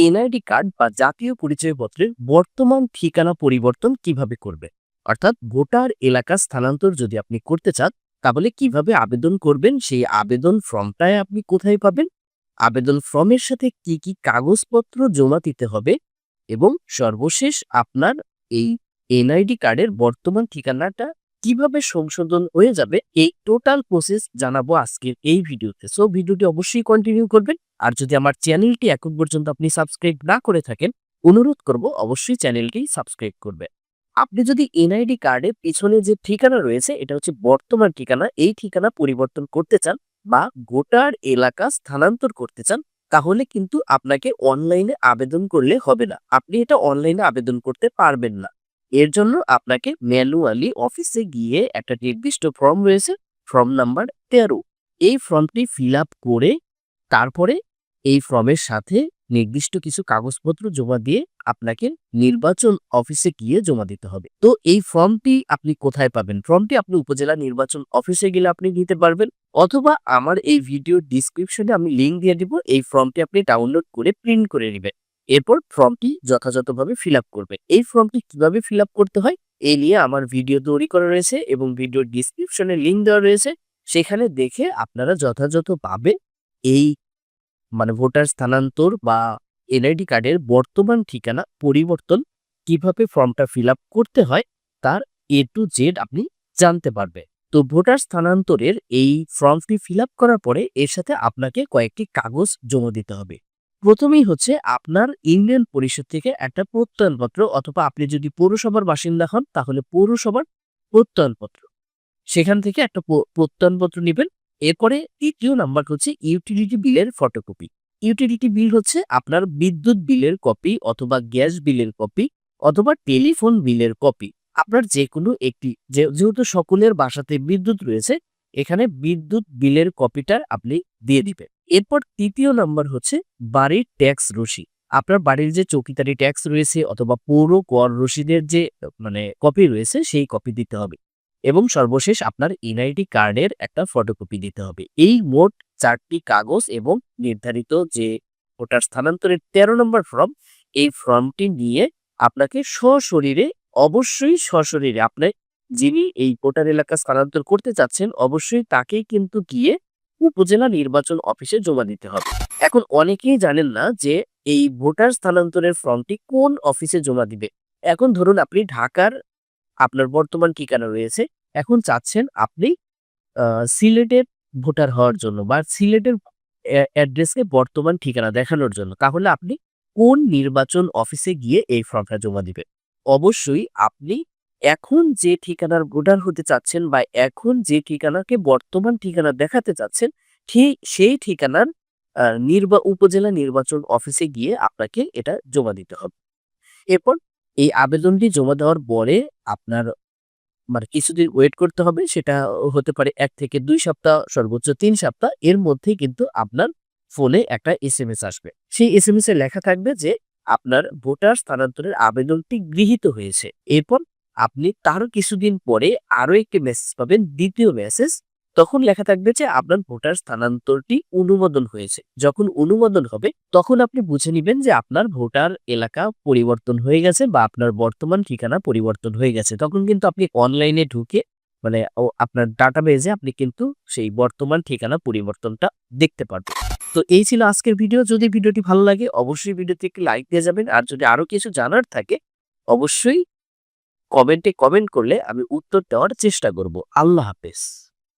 NID card বা জাতীয় পরিচয়পত্রের বর্তমান ঠিকানা পরিবর্তন কীভাবে করবে? অর্থাৎ ভোটার এলাকা স্থানান্তর যদি আপনি করতে চান, তাহলে কীভাবে আবেদন করবেন? সেই আবেদন ফর্মটায় আপনি কোথায় পাবেন? আবেদন ফর্মের সাথে কি কি কাগজপত্র জমা দিতে হবে? এবং সর্বশেষ আপনার এই এনআইডি কার্ডের বর্তমান ঠিকানাটা কীভাবে সংশোধন হয়ে যাবে, এই টোটাল প্রসেস জানাব আজকের এই ভিডিওতে। সো ভিডিওটি অবশ্যই কন্টিনিউ করবেন। আর যদি আমার চ্যানেলটি এখন পর্যন্ত আপনি সাবস্ক্রাইব না করে থাকেন, অনুরোধ করব অবশ্যই চ্যানেলটি সাবস্ক্রাইব করবে আপনি যদি এনআইডি কার্ডের পিছনে যে ঠিকানা রয়েছে, এটা হচ্ছে বর্তমান ঠিকানা, এই ঠিকানা পরিবর্তন করতে চান বা গোটার এলাকা স্থানান্তর করতে চান, তাহলে কিন্তু আপনাকে অনলাইনে আবেদন করলে হবে না। আপনি এটা অনলাইনে আবেদন করতে পারবেন না। এর জন্য আপনাকে ম্যানুয়ালি অফিসে গিয়ে একটা নির্দিষ্ট ফর্ম রয়েছে, ফর্ম নাম্বার তেরো। এই ফর্মটি ফিল করে তারপরে এই ফর্মের সাথে নির্দিষ্ট কিছু কাগজপত্র জমা দিয়ে আপনাকে নির্বাচন অফিসে গিয়ে জমা দিতে হবে। তো এই ফর্মটি আপনি কোথায় পাবেন? ফর্মটি আপনি উপজেলা নির্বাচন অফিসে গেলে আপনি নিতে পারবেন, অথবা আমার এই ভিডিওর ডিসক্রিপশনে আমি লিঙ্ক দিয়ে দিব, এই ফর্মটি আপনি ডাউনলোড করে প্রিন্ট করে নেবেন। এরপর ফর্মটি যথাযথভাবে ফিল করবে। এই ফর্মটি কীভাবে ফিল করতে হয়? এই নিয়ে আমার ভিডিও তৈরি করা রয়েছে এবং ভিডিওর ডিসক্রিপশনে লিঙ্ক দেওয়া রয়েছে। সেখানে দেখে আপনারা যথাযথভাবে এই মানে ভোটার স্থানান্তর বা এনআইডি কার্ডের বর্তমান ঠিকানা, পরিবর্তন কীভাবে ফর্মটা ফিল করতে হয়, তার এ টু জেড আপনি জানতে পারবে তো ভোটার স্থানান্তরের এই ফর্মটি ফিল করার পরে এর সাথে আপনাকে কয়েকটি কাগজ জমা দিতে হবে। প্রথমেই হচ্ছে আপনার ইউনিয়ন পরিষদ থেকে একটা প্রত্যয়নপত্র অথবা আপনি যদি পৌরসভার বাসিন্দা হন, তাহলে পৌরসভার প্রত্যয়নপত্র। সেখান থেকে একটা প্রত্যয়নপত্র নেবেন। এরপরে তৃতীয় নাম্বার হচ্ছে ইউটিলিটি বিলের ফটোকপি ইউটিলিটি বিল হচ্ছে আপনার বিদ্যুৎ বিলের কপি অথবা গ্যাস বিলের কপি অথবা টেলিফোন বিলের কপি আপনার যে কোনো একটি যেহেতু সকলের বাসাতে বিদ্যুৎ রয়েছে, এখানে বিদ্যুৎ বিলের কপিটা আপনি দিয়ে দিবেন। এরপর তৃতীয় নাম্বার হচ্ছে বাড়ির ট্যাক্স রসিদ। আপনার বাড়ির যে চৌকিদারি ট্যাক্স রয়েছে অথবা পৌর কর রসিদের যে মানে কপি রয়েছে সেই কপি দিতে হবে। এবং সর্বশেষ আপনার এনআইডি কার্ডের একটা ফটোকপি দিতে হবে। এই মোট চারটি কাগজ এবং নির্ধারিত যে ভোটার স্থানান্তরের তেরো নম্বর ফর্ম এই ফর্মটি নিয়ে আপনাকে সশরীরে, অবশ্যই সশরীরে আপনার যিনি এই ভোটার এলাকা স্থানান্তর করতে চাচ্ছেন, অবশ্যই তাকেই কিন্তু গিয়ে উপজেলা নির্বাচন অফিসে জমা দিতে হবে। এখন অনেকেই জানেন না যে এই ভোটার স্থানান্তরের ফর্মটি কোন অফিসে জমা দিবে। এখন ধরুন আপনি ঢাকার আপনার বর্তমান ঠিকানা রয়েছে। এখন চাচ্ছেন আপনি সিলেটের ভোটার হওয়ার জন্য বা সিলেটের অ্যাড্রেসকে বর্তমান ঠিকানা দেখানোর জন্য। তাহলে আপনি কোন নির্বাচন অফিসে গিয়ে এই ফর্মটা জমা দিবেন? অবশ্যই আপনি এখন যে ঠিকানার ভোটার হতে চাচ্ছেন বা এখন যে ঠিকানাকে বর্তমান ঠিকানা দেখাতে চাচ্ছেন, ঠিক সেই ঠিকানার নির্বা, উপজেলা নির্বাচন অফিসে গিয়ে আপনাকে এটা জমা দিতে হবে। এরপর এই আবেদনটি জমা দেওয়ার পরে আপনার মানে কিছুদিন ওয়েট করতে হবে, সেটা হতে পারে এক থেকে দুই সপ্তাহ, সর্বোচ্চ তিন সপ্তাহ, এর মধ্যেই কিন্তু আপনার ফোনে একটা এস এম এস আসবে। সেই এস এম এস এ লেখা থাকবে যে আপনার ভোটার স্থানান্তরের আবেদনটি গৃহীত হয়েছে। এরপর আপনি তারও কিছুদিন পরে আরও একটি মেসেজ পাবেন, দ্বিতীয় মেসেজ তখন লেখা থাকবে যে আপনার ভোটার স্থানান্তরটি অনুমোদন হয়েছে। যখন অনুমোদন হবে, তখন আপনি বুঝে নেবেন যে আপনার ভোটার এলাকা পরিবর্তন হয়ে গেছে বা আপনার বর্তমান ঠিকানা পরিবর্তন হয়ে গেছে। তখন কিন্তু আপনি অনলাইনে ঢুকে মানে আপনার ডাটাবেজে আপনি কিন্তু সেই বর্তমান ঠিকানা পরিবর্তনটা দেখতে পারবেন। তো এই ছিল আজকের ভিডিও যদি ভিডিওটি ভালো লাগে, অবশ্যই ভিডিওতে একটি লাইক দিয়ে যাবেন। আর যদি আরও কিছু জানার থাকে, অবশ্যই কমেন্টে কমেন্ট করলে আমি উত্তর দেওয়ার চেষ্টা করব। আল্লাহ হাফেজ।